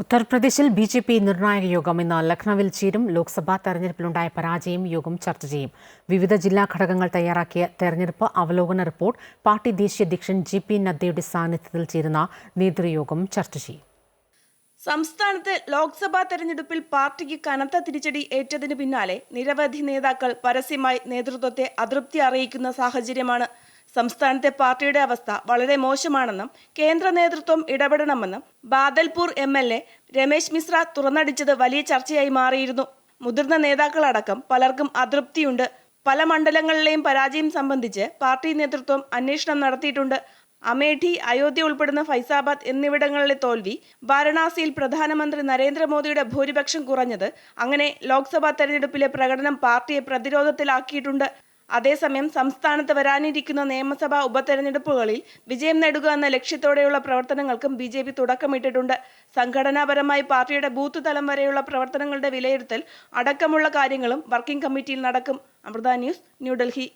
ഉത്തർപ്രദേശിൽ B J P നിർണായക യോഗം ഇന്ന് ലക്നൌവിൽ ചേരും. ലോക്സഭാ തെരഞ്ഞെടുപ്പിലുണ്ടായ പരാജയം യോഗം ചർച്ച ചെയ്യും. വിവിധ ജില്ലാ ഘടകങ്ങൾ തയ്യാറാക്കിയ തെരഞ്ഞെടുപ്പ് അവലോകന റിപ്പോർട്ട് പാർട്ടി ദേശീയ അധ്യക്ഷൻ ജെ പി നദ്ദയുടെ സാന്നിധ്യത്തിൽ ചേരുന്ന നേതൃയോഗം ചർച്ച ചെയ്യും. സംസ്ഥാനത്ത് ലോക്സഭാ തെരഞ്ഞെടുപ്പിൽ പാർട്ടിക്ക് കനത്ത തിരിച്ചടി ഏറ്റതിന് പിന്നാലെ നിരവധി നേതാക്കൾ പരസ്യമായി നേതൃത്വത്തെ അതൃപ്തി അറിയിക്കുന്ന സാഹചര്യമാണ് സംസ്ഥാനത്തെ പാർട്ടിയുടെ അവസ്ഥ വളരെ മോശമാണെന്നും കേന്ദ്ര നേതൃത്വം ഇടപെടണമെന്നും Badalpur M L A Ramesh Mishra തുറന്നടിച്ചത് വലിയ ചർച്ചയായി മാറിയിരുന്നു. മുതിർന്ന നേതാക്കളടക്കം പലർക്കും അതൃപ്തിയുണ്ട്. പല മണ്ഡലങ്ങളിലെയും പരാജയം സംബന്ധിച്ച് പാർട്ടി നേതൃത്വം അന്വേഷണം നടത്തിയിട്ടുണ്ട്. അമേഠി അയോധ്യ ഉൾപ്പെടുന്ന ഫൈസാബാദ് എന്നിവിടങ്ങളിലെ തോൽവി വാരണാസിയിൽ പ്രധാനമന്ത്രി നരേന്ദ്രമോദിയുടെ ഭൂരിപക്ഷം കുറഞ്ഞത് അങ്ങനെ ലോക്സഭാ തെരഞ്ഞെടുപ്പിലെ പ്രകടനം പാർട്ടിയെ പ്രതിരോധത്തിലാക്കിയിട്ടുണ്ട്. അതേസമയം സംസ്ഥാനത്ത് വരാനിരിക്കുന്ന നിയമസഭാ ഉപതെരഞ്ഞെടുപ്പുകളിൽ വിജയം നേടുക എന്ന ലക്ഷ്യത്തോടെയുള്ള പ്രവർത്തനങ്ങൾക്കും ബി ജെ പി തുടക്കമിട്ടിട്ടുണ്ട്. സംഘടനാപരമായി പാർട്ടിയുടെ ബൂത്ത് തലം വരെയുള്ള പ്രവർത്തനങ്ങളുടെ വിലയിരുത്തൽ അടക്കമുള്ള കാര്യങ്ങളും വർക്കിംഗ് കമ്മിറ്റിയിൽ നടക്കും. അമൃത ന്യൂസ് ന്യൂഡൽഹി.